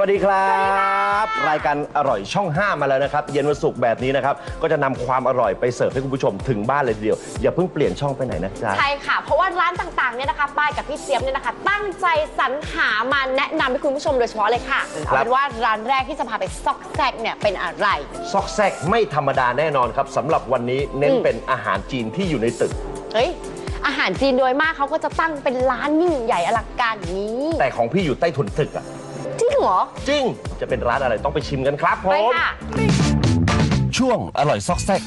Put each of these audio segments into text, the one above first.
วัสดีครับ รายการอร่อยช่อง 5 มาแล้วนะครับ เย็นวันศุกร์แบบนี้นะครับ ก็จะนำความอร่อยไปเสิร์ฟให้คุณผู้ชมถึงบ้านเลยทีเดียว อย่าเพิ่งเปลี่ยนช่องไปไหนนะจ๊ะ ใช่ค่ะ เพราะว่าร้านต่างๆเนี่ยนะคะป้ายกับพี่เจี๊ยบเนี่ยนะคะ ตั้งใจสรรหามาแนะนำให้คุณผู้ชมโดยเฉพาะเลยค่ะครัเอาบเป็นว่าร้านแรกที่จะพาไปซอกแซกเนี่ยเป็นอะไร ซอกแซกไม่ธรรมดาแน่นอนครับสำหรับวันนี้เน้นอืมเป็นอาหารจีนที่อยู่ในตึก เฮ้ย อาหารจีนโดยมากเขาก็จะตั้งเป็นร้านยิ่งใหญ่อลังการอย่างนี้ แต่ของพี่อยู่ใต้ถุนตึกอะจริง เหรอ จริง จะเป็นร้านอะไรต้องไปชิมกันครับผไปม ค่ะ ช่วงอร่อยซอกแซก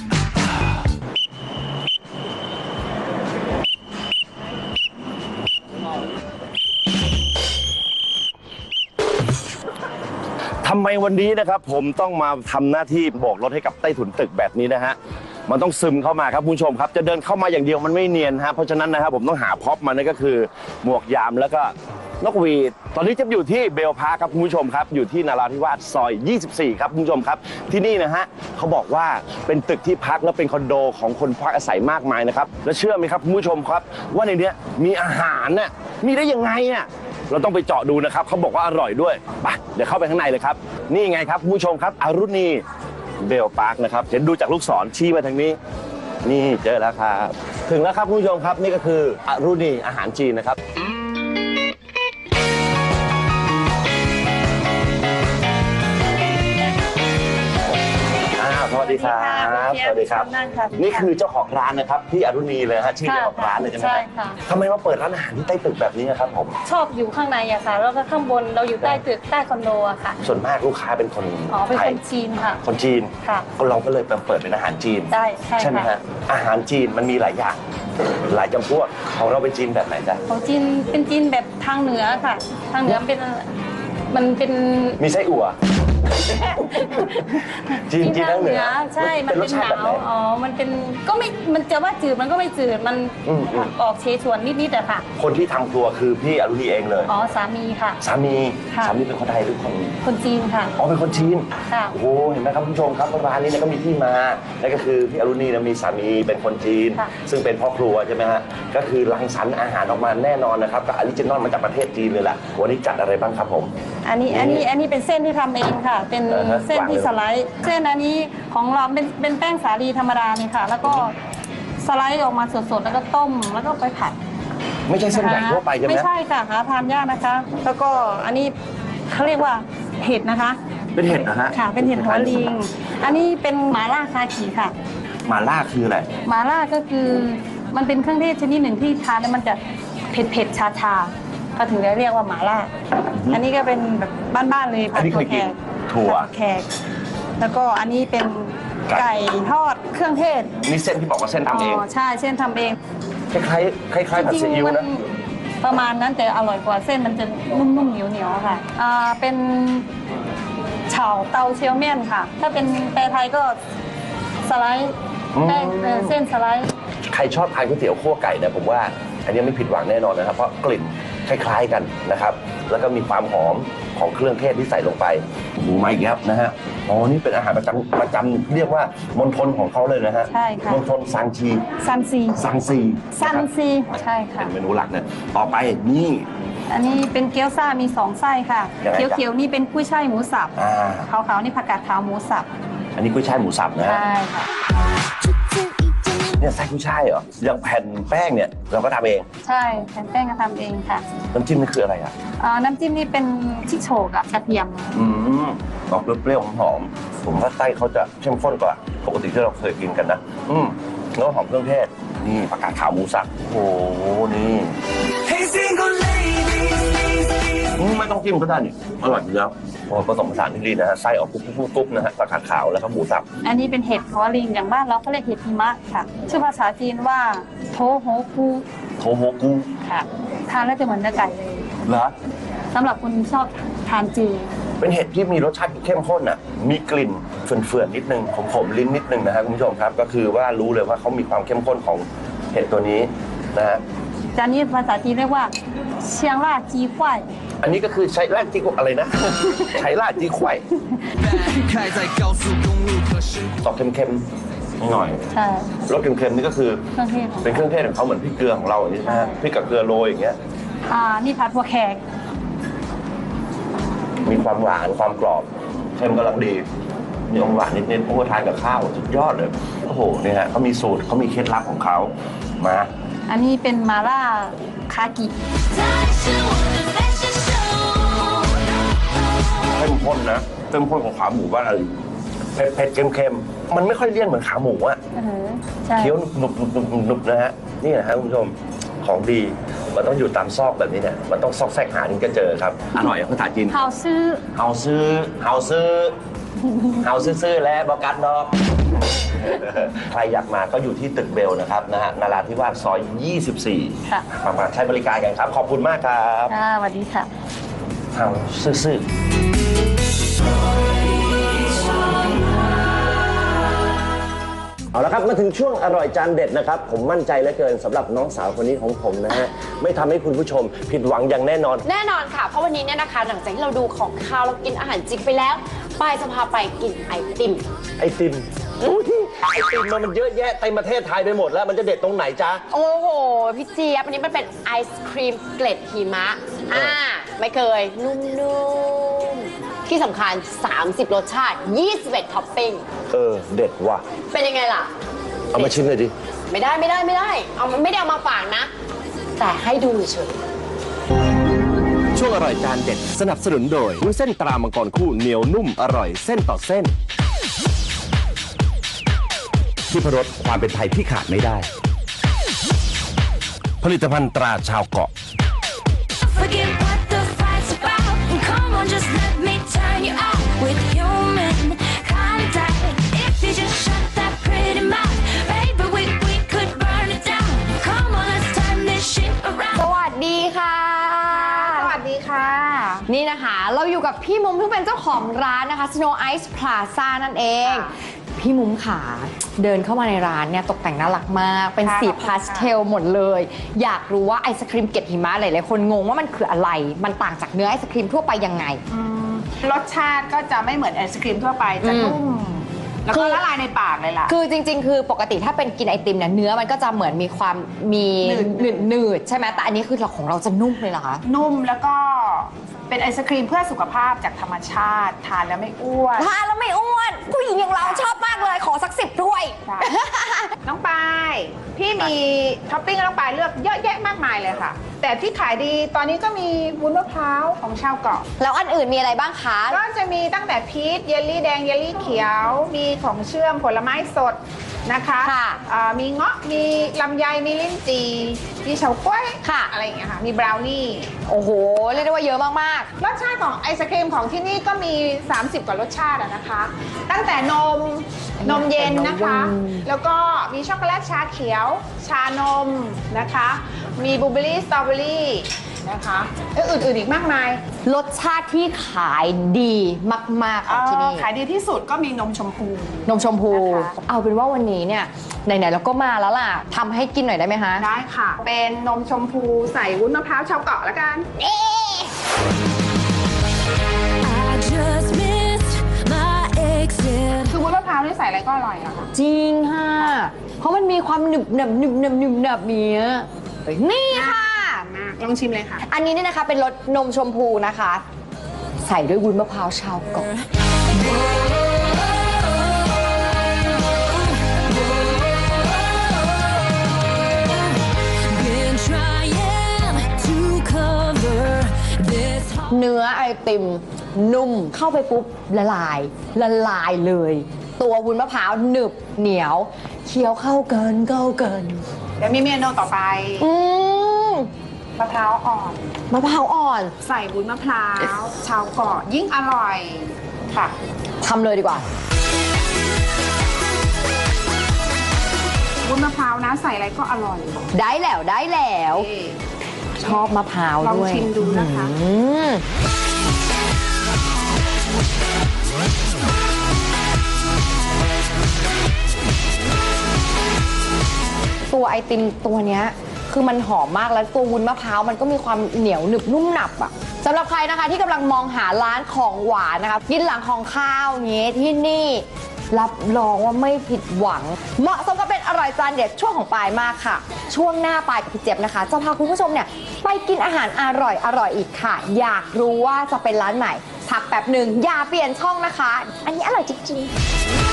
ทำไมวันนี้นะครับผมต้องมาทำหน้าที่โบกรถให้กับใต้ถุนตึกแบบนี้นะฮะ มันต้องซึมเข้ามาครับคุณผู้ชมครับ จะเดินเข้ามาอย่างเดียวมันไม่เนียนฮะ เพราะฉะนั้นนะครับผมต้องหาพ็อปมานั่นก็คือหมวกยามแล้วก็ นกหวีด ตอนนี้จะอยู่ที่เบลพาร์คครับคุณผู้ชมครับ อยู่ที่นาราธิวาสซอย 24 ครับคุณผู้ชมครับ ที่นี่นะฮะเขาบอกว่าเป็นตึกที่พักและเป็นคอนโดของคนพักอาศัยมากมายนะครับ และเชื่อไหมครับคุณผู้ชมครับ ว่าในเนี้ยมีอาหารน่ะ มีได้ยังไงอะ เราต้องไปเจาะดูนะครับ เขาบอกว่าอร่อยด้วย ไป เดี๋ยวเข้าไปข้างในเลยครับ นี่ไงครับคุณผู้ชมครับ อารุณีเบลพาร์คนะครับ เห็นดูจากลูกศรชี้มาทางนี้ นี่เจอแล้วครับ ถึงแล้วครับคุณผู้ชมครับ นี่ก็คืออารุณีอาหารจีนนะครับ วสวัสดีครับ สวัสดีครับนั่งค่ะนี่คือเจ้าของร้านนะครับพี่อรุณีเลยฮะชื่อเจ้าของร้านเลยใช่ไหมใช่ครับค่ะทำไมมาเปิดร้านอาหารที่ใต้ตึกแบบนี้ครับผม ชอบอยู่ข้างในอะค่ะ แล้วก็ข้างบนเราอยู่ใต้ตึกใต้คอนโดอะค่ะ ส่วนมากลูกค้าเป็นคนอ๋อเป็นไทคยนจีนค่ะ คนจีนค่ะก็เราก็เลยเปิดเป็นอาหารจีน ได้ใช่ใช่ไหมค่ะฮะอาหารจีนมันมีหลายอย่าง หลายจำพวกของเราเป็นจีนแบบไหนจ๊ะของจีนเป็นจีนแบบทางเหนือค่ะ ทางเหนือเป็นมันเป็นมีไส้อั่ว จีนจีนทางเหนือใช่มันเป็นรเป็สนชาหตินาแบบไหนวอ๋อมันเป็นก็ไม่มันจะว่าจืดมันก็ไม่จืดมันอืมอืมออกเชชวนนิดๆอะค่ะ คนที่ทำครัวคือพี่อรุณีเองเลยอ๋อสามีค่ะ สามีค่ะสามีเป็นคนไทยหรือคนคนจีนค่ะอ๋อเป็นคนจีนค่ะโอ้โหเห็นไหมครับคุณผู้ชมครับร้านนี้เนี่ยก็มีที่มานั่นก็คือพี่อรุณีเนี่ยมีสามีเป็นคนจีนค่ะซึ่งเป็นพ่อครัวใช่ไหมฮะก็คือรังสรรค์อาหารออกมาแน่นอนนะครับก็ออริจินอลมาจากประเทศจีนเลยล่ะวันนี้จัดอะไรบ้างครับผม อันนี้อันนี้อันนี้เป็นเส้นที่ทำเองค่ะเป็นอ่าฮะเส้นที่วางเลยสไลด์ เส้นอันนี้ของเราเป็นเป็นแป้งสาลีธรรมดานี่ค่ะ แล้วก็สไลด์ออกมาสดๆ แล้วก็ต้มแล้วก็ไปผัดไม่ใช่เส้นใหญ่ทั่วไปใช่ไหมไม่ใช่ค่ะหาทานยากนะคะ แล้วก็อันนี้เขาเรียกว่าเห็ดนะคะ เป็นเห็ดนะฮะค่ะ เป็นเห็ดหัวลิง อันนี้เป็นหมาล่าคาขีค่ะ หมาล่าคืออะไรหมาล่าก็คือมันเป็นเครื่องเทศชนิดหนึ่งที่ทานแล้วมันจะเผ็ดเผ็ดชาชาๆเขาถึงได้เรียกว่าหมาล่า อันนี้ก็เป็นแบบบ้านๆเลยอันนี้เคยกิน ถั่วผัดแขก แล้วก็อันนี้เป็นไก่ไก่ทอดเครื่องเทศนี่เส้นที่บอกว่าเส้นทำเองอ๋อใช่เส้นทำเองคล้ายๆคล้ายๆผัดซีอิ๊วมันะประมาณนั้นแต่อร่อยกว่าเส้นมันจะนุ่มๆเหนียวๆค่ะอ่าเป็นเฉาเตาเชียวเมี่ยนค่ะ ถ้าเป็นแปรไทยก็สไลด์อืมแป้งเอ่อเส้นสไลด์ใครชอบทานก๋วยเตี๋ยวคั่วไก่เนี่ยผมว่าอันนี้ไม่ผิดหวังแน่นอนนะครับ เพราะกลิ่นคล้าย ๆกันนะครับ แล้วก็มีความหอม ของเครื่องเทศที่ใส่ลงไปหมูไม้แก๊บนะฮะอ๋อนี่เป็นอาหารประจำประจำเรียกว่ามณฑลของเขาเลยนะฮะใช่ค่ะ มณฑลซางชีซันซีซางซีซันนะครับซีใช่ค่ะ เป็นเมนูหลักเนี่ยต่อไปนี่ อันนี้เป็นเกี๊ยวซ่ามีสองไส้ค่ะ ยังไงจ๊ะ เขียวๆนี่เป็นกุ้ยช่ายหมูสับอ่าขาวๆนี่ผักกาดขาวหมูสับ อันนี้กุ้ยช่ายหมูสับนะฮะ ใช่ค่ะ เนี่ยไส้กุ้ยช่ายเหรออย่างแผ่นแป้งเนี่ยเราก็ทำเอง ใช่แผ่นแป้งก็ทำเองค่ะน้ำจิ้มนี่คืออะไรอะอ่าน้ำจิ้มนี่เป็นชิโชกับกระเทียม อืมออกเปรี้ยวๆหอมๆผมว่าไส้เขาจะเข้มข้นกว่า ปกติที่เราเคยกินกันนะอืมแล้วหอมเครื่องเทศนี่ผักกาดขาวหมูสับโอ้โหนี่อืม ไม่ต้องจิ้มก็ได้นี่อร่อยอยู่แล้วโอ้ผสมผสานที่ดีนะฮะไส้ออกปุ๊บปุ๊บปุ๊บนะฮะผักกาดขาวแล้วก็หมูสับอันนี้เป็นเห็ดหัวลิงอย่างบ้านเราเขาเรียกเห็ดหิมะค่ะ ชื่อภาษาจีนว่าโทโฮกูโทโฮกุค่ะทานแล้วจะเหมือนเนื้อไก่เลยเหรอสำหรับคนชอบทานจืดเป็นเห็ดที่มีรสชาติที่เข้มข้นอะ มีกลิ่นเฟื่อนๆนิดนึงขมๆลิ้นนิดนึงนะฮะคุณผู้ชมครับ ก็คือว่ารู้เลยว่าเขามีความเข้มข้นของเห็ดตัวนี้นะฮะจานนี้ภาษาจีนเรียกว่าเชียงล่าจีควาย อันนี้ก็คือใช้ลากจีกอะไรนะ ใช้ลากจีไข่สอกเค็มๆหน่อยใช่รสเค็มๆนี่ก็คือเป็นเครื่องเทศของเขาเหมือนพริกเกลือของเราอย่างนี้นะฮะพริกกับเกลือโรยอย่างเงี้ยอ่านี่ผัดพัวแขก มีความหวานความกรอบเค็มกำลังดีมีขอมหวานนิดๆพราว่าทานกับข้าวสุดยอดเลย โอ้โหเนี่ยฮะเขามีสูตรเขามีเคล็ดลับของเขามา อันนี้เป็นมาล่าคากิเข้มข้นนะเข้มข้นของขาหมูบ้านเราเผ็ดเผ็ดๆเค็มๆมันไม่ค่อยเลี่ยนเหมือนขาหมูอะเออใช่ เคี้ยวหนุบหนุบหนุบหนุบหนุบนะฮะนี่นะฮะคุณผู้ชมของดีมันต้องอยู่ตามซอกแบบนี้เนี่ยมันต้องซอกแซกหาถึงจะเจอครับอร่อยอะภาษาจีน เฮาซื้อ เฮาซื้อ เฮาซื้อ เฮาซื้อๆแล้วบอกกันดอก ใครอยากมาก็อยู่ที่ตึกเบลนะครับนะฮะนาราธิวาสซอย24ค่ะมามาใช้บริการกันครับ ขอบคุณมากครับอ่าสวัสดีค่ะเฮาซื่อๆ เอาละครับมาถึงช่วงอร่อยจานเด็ดนะครับ ผมมั่นใจเหลือเกินสำหรับน้องสาวคนนี้ของผมนะฮะ ไม่ทำให้คุณผู้ชมผิดหวังอย่างแน่นอน แน่นอนค่ะ เพราะวันนี้เนี่ยนะคะ หลังจากที่เราดูของข้าวเรากินอาหารจริงไปแล้ว ปายจะพาไปกินไอติม ไอติมอุ๊ยไอติมมันเยอะแยะเต็มประเทศไทยไปหมดแล้ว มันจะเด็ดตรงไหนจ๊ะ โอ้โห พี่เจี๊ยบอันนี้มันเป็นไอศครีมเกล็ดหิมะ อ่า ไม่เคย นุ่มๆ ที่สำคัญ 30 รสชาติ 21 ท็อปปิ้ง เออ เด็ดว่ะ เป็นยังไงล่ะ เอามาชิมหน่อยดิ ไม่ได้ไม่ได้ไม่ได้ เอาไม่ได้เอามาฝากนะ แต่ให้ดูเฉย ช่วงอร่อยจานเด็ดสนับสนุนโดยวุ้นเส้นตรามังกรคู่เหนียวนุ่มอร่อยเส้นต่อเส้นที่พรสความเป็นไทยที่ขาดไม่ได้ ผลิตภัณฑ์ตราชาวเกาะ Forget what the fight's about. Come on, just let me turn you out with you กับพี่มุมที่งเป็นเจ้าของร้านนะคะ Snow Ice Plaza นั่นเองค่ะพี่มุมขาเดินเข้ามาในร้านเนี่ยตกแต่งน่ารักมาก เป็นค่ะสีขอบคุณพาสเทลหมดเลย อยากรู้ว่าไอศครีมเกล็ดหิมะหลายๆคนงงว่ามันคืออะไร มันต่างจากเนื้อไอศครีมทั่วไปยังไงอืมรสชาติก็จะไม่เหมือนไอศครีมทั่วไปจะอืมนุ่มแล้วคืก็อละลายในปากเลยล่ะ คือจริง ๆ คือปกติถ้าเป็นกินไอติมเนี่ยเนื้อมันก็จะเหมือนมีความมีหนืดหนืดหนืดใช่ไหมแต่อันนี้คือของเราจะนุ่มเลยเหรอคะ นุ่มแล้วก็ เป็นไอศครีมเพื่อสุขภาพจากธรรมชาติ ทานแล้วไม่อ้วน ทานแล้วไม่อ้วน ผู้หญิงอย่างเราชอบมากเลยขอสักสิบถ้วย ใช่ น้องปายพี่มีท็อปปิ้งให้น้องปายเลือกเยอะแยะมากมายเลยค่ะ แต่ที่ขายดีตอนนี้ก็มีวุ้นมะพร้าวของชาวเกาะ แล้วอันอื่นมีอะไรบ้างคะ ก็จะมีตั้งแต่พีชเยลลี่แดง เยลลี่เขียว มีของเชื่อมผลไม้สด นะคะค่ะอ่ามีเงาะมีลำไยมีลิ้นจี่มีเฉาก๊วยค่ะ อะไรอย่างเงี้ยค่ะมีบราวนี่ โอ้โห เรียกได้ว่าเยอะมากรสชาติของไอศครีมของที่นี่ก็มี 30 กว่ารสชาติอะนะคะ ตั้งแต่นม นมเย็นนะคะ แล้วก็มีช็อกโกแลตชาเขียว ชานมนะคะ มีบลูเบอร์รี่สตรอเบอรี่นะคะและอื่นๆอีกมากมายๆรสชาติที่ขายดีมากๆของที่นี่เอ่อขายดีที่สุดก็มีนมชมพู นมชมพูนะคะเอาเป็นว่าวันนี้เนี่ยไหนๆเราก็มาแล้วล่ะทำให้กินหน่อยได้ไหมคะ ได้ค่ะ เป็นนมชมพูใส่วุ้นมะพร้าวชาวเกาะแล้วกัน exit. คือวุ้นมะพร้าวนี่ใส่อะไรก็อร่อยอะค่ะจริงค่ะ เพราะมันมีความหนึบหนับหนึบหนับหนึบหนับเนี้ยนี่ค่ะ มากลองชิมเลยค่ะ อันนี้เนี่ยนะคะเป็นรสนมชมพูนะคะ ใส่ด้วยวุ้นมะพร้าวชาวเกาะ Been trying to cover this. เนื้อไอติม นุ่มเข้าไปปุ๊บละลาย ละลายเลย ตัววุ้นมะพร้าวหนึบเหนียวเคี้ยวเข้าเกินเข้าเกิน เดี๋ยวมีเมนูต่อไปอืมมะพร้าวอ่อน มะพร้าวอ่อนใส่วุ้นมะพร้าว ชาวเกาะยิ่งอร่อยค่ะ ทำเลยดีกว่าวุ้นมะพร้าวนะใส่อะไรก็อร่อยได้แล้วได้แล้ว นี่ชอบมะพร้าวลองด้วยชิมดูนะคะ อืม ตัวไอติมตัวเนี้ยคือมันหอมมากแล้วตัววุ้นมะพร้าวมันก็มีความเหนียวหนึบนุ่มหนับอะสำหรับใครนะคะที่กำลังมองหาร้านของหวานนะคะกินหลังของข้าวอย่างงี้ที่นี่รับรองว่าไม่ผิดหวัง เหมาะสมกับเป็นอร่อยจานเด็ดช่วงของปลายมากค่ะ ช่วงหน้าปลายกับพี่เจี๊ยบนะคะ จะพาคุณผู้ชมเนี่ยไปกินอาหารอร่อยอร่อยอีกค่ะ อยากรู้ว่าจะเป็นร้านไหน พักแป๊บหนึ่งอย่าเปลี่ยนช่องนะคะ อันนี้อร่อยจริงๆ